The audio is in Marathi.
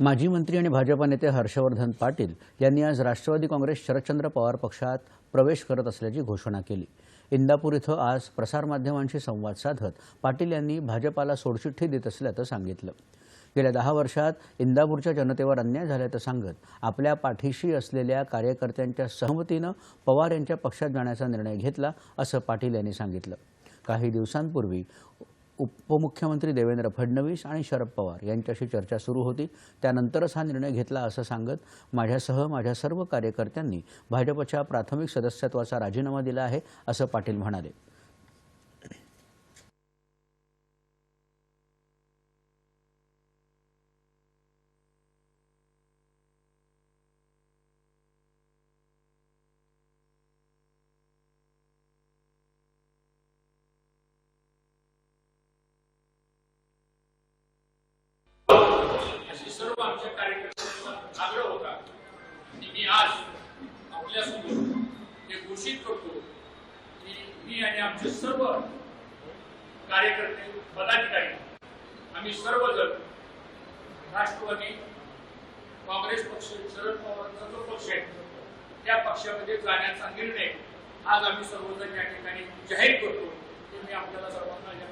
माजी मंत्री आणि भाजपा नेते हर्षवर्धन पाटील यांनी आज राष्ट्रवादी काँग्रेस शरदचंद्र पवार पक्षात प्रवेश करत असल्याची घोषणा केली. इंदापूर इथं आज प्रसारमाध्यमांशी संवाद साधत पाटील यांनी भाजपाला सोडचिठ्ठी देत असल्याचं सांगितलं. गेल्या दहा वर्षात इंदापूरच्या जनतेवर अन्याय झाल्याचं सांगत आपल्या पाठीशी असलेल्या कार्यकर्त्यांच्या सहमतीनं पवार यांच्या पक्षात जाण्याचा निर्णय घेतला असं पाटील यांनी सांगितलं. काही दिवसांपूर्वी उपमुख्यमंत्री देवेंद्र फडणवीस आणि शरद पवार यांच्याशी चर्चा सुरू होती. त्यानंतरच हा निर्णय घेतला असं सांगत माझ्यासह माझ्या सर्व कार्यकर्त्यांनी भाजपच्या प्राथमिक सदस्यत्वाचा राजीनामा दिला आहे असं पाटील म्हणाले. अशी सर्व कार्यकर्त्यांचा आग्रह होता. आणि मी आज आपल्यासमोर हे घोषित करतो की मी आणि आमचे सर्व कार्यकर्ते पदाधिकारी आम्ही सर्वजण राष्ट्रवादी काँग्रेस पक्ष शरद पवारांचा जो पक्ष आहे त्या पक्षामध्ये जाण्याचा निर्णय आज आम्ही सर्वजण या ठिकाणी जाहीर करतो. ते मी आपल्याला सर्वांना या